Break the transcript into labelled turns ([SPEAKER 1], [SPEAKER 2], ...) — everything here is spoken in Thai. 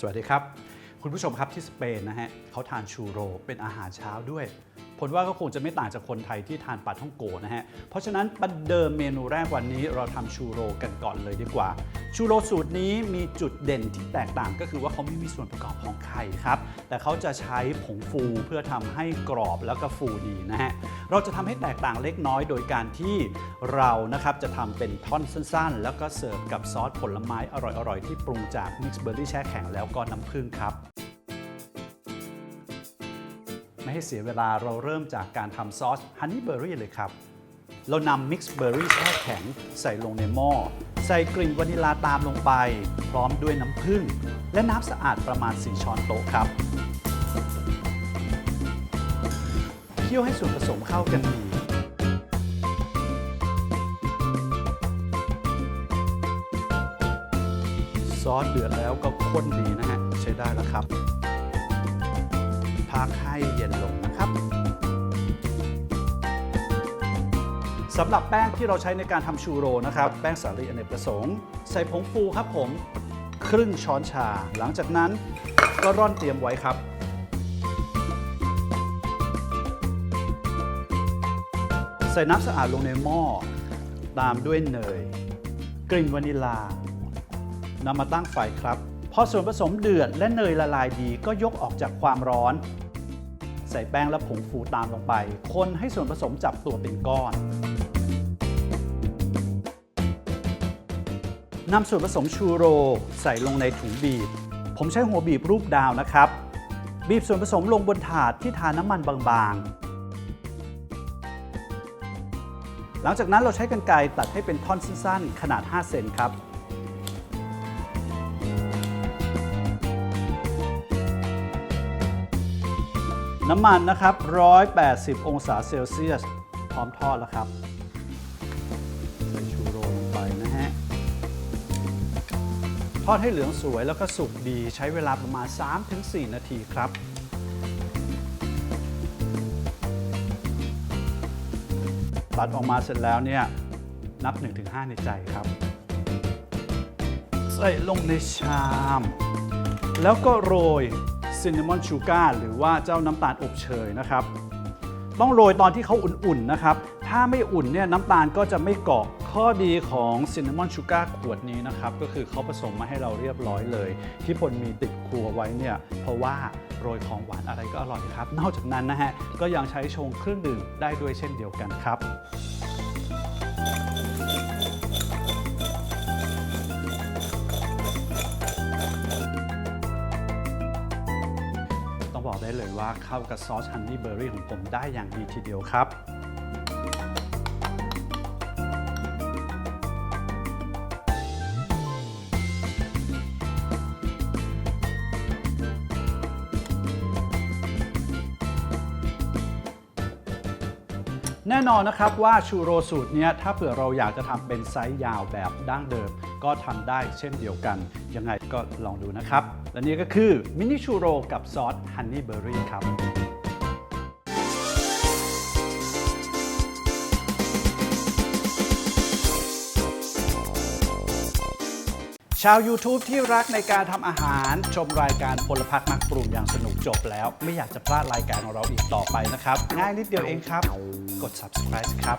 [SPEAKER 1] สวัสดีครับ คุณผู้ชมครับที่สเปนนะฮะเขาทานชูโร เป็นอาหารเช้าด้วย ผลว่าก็คงจะไม่ต่างจากคนไทยที่ทานปลาท่องโกนะฮะ เพราะฉะนั้นประเดิมเมนูแรกวันนี้เราทำชูโรกันก่อนเลยดีกว่า ชูโรสูตรนี้มีจุดเด่นที่แตกต่างก็คือว่าเขาไม่มีส่วนประกอบของไข่ครับ แต่เขาจะใช้ผงฟูเพื่อทำให้กรอบแล้วก็ฟูดีนะฮะ เราจะทำให้แตกต่างเล็กน้อยโดยการที่เรานะครับจะทำเป็นท่อนสั้นๆ แล้วก็เสิร์ฟกับซอสผลไม้อร่อยๆ ที่ปรุงจากมิกซ์เบอร์รี่แช่แข็งแล้วก็น้ำผึ้งครับ ไม่ให้เสียเวลาเราเริ่มจากการทำซอสฮันนี่เบอร์รี่เลยครับ เรานำมิกซ์เบอร์รี่แช่แข็งใส่ลงในหม้อ ใส่กลิ่นวานิลาตามลงไป พร้อมด้วยน้ำผึ้งและน้ำสะอาดประมาณ 4 ช้อนโต๊ะครับเคี่ยวให้ส่วนผสมเข้ากันดีซอสเดือดแล้วก็ข้นดีนะฮะ ใช้ได้แล้วครับ กให้เย็นลงนะครับสำหรับแป้งที่เราใช้ในการทำชูโรนะครับ แป้งสาลีอเนกประสงค์ ใส่ผงฟูครับผม ครึ่งช้อนชา หลังจากนั้นก็ร่อนเตรียมไว้ครับใส่น้ำสะอาดลงในหม้อ ตามด้วยเนย กลิ่นวานิลานำมาตั้งไฟครับ พอส่วนผสมเดือดและเนยละลายดีก็ยกออกจากความร้อน ส่แป้งและผงฟูตามลงไป คนให้ส่วนผสมจับตัวเป็นก้อนนำส่วนผสมชูโร ใส่ลงในถุงบีบ ผมใช้หัวบีบรูปดาวนะครับ บีบส่วนผสมลงบนถาดที่ทาน้ำมันบางๆ หลังจากนั้นเราใช้กรรไกรตัดให้เป็นท่อนสั้นๆ ขนาด 5 เซนครับ น้ำมันนะครับ 180 องศาเซลเซียส พร้อมทอดแล้วครับใส่ชูโรลงไปนะฮะ ทอดให้เหลืองสวยแล้วก็สุกดีใช้เวลาประมาณ 3-4 นาทีครับตัดออกมาเสร็จแล้วเนี่ย นับ 1-5 ในใจครับ ใส่ลงในชาม แล้วก็โรย ซินนามอนชูการ์หรือว่าเจ้าน้ำตาลอบเชยนะครับ ต้องโรยตอนที่เขาอุ่นๆนะครับ ถ้าไม่อุ่นเนี่ยน้ำตาลก็จะไม่เกาะข้อดีของซินนามอนชูการ์ขวดนี้นะครับ ก็คือเขาผสมมาให้เราเรียบร้อยเลย ที่พลมีติดครัวไว้เนี่ยเพราะว่าโรยของหวานอะไรก็อร่อยครับ นอกจากนั้นนะฮะก็ยังใช้ชงเครื่องดื่มได้ด้วยเช่นเดียวกันครับ บอกได้เลยว่าเข้ากับซอสฮันนี่เบอร์รี่ของผมได้อย่างดีทีเดียวครับ แน่นอนนะครับว่าชูโรสูตรนี้ถ้าเผื่อเราอยากจะทำเป็นไซส์ยาวแบบดั้งเดิม ก็ทำได้เช่นเดียวกัน ยังไงก็ลองดูนะครับ และนี่ก็คือมินิชูโรกับซอสฮันนี่เบอร์รี่ครับ ชาว YouTube ที่รักในการทำอาหาร ชมรายการพลพักนักปรุงอย่างสนุกจบแล้ว ไม่อยากจะพลาดรายการของเราอีกต่อไปนะครับ ง่ายนิดเดียวเองครับ กด subscribe ครับ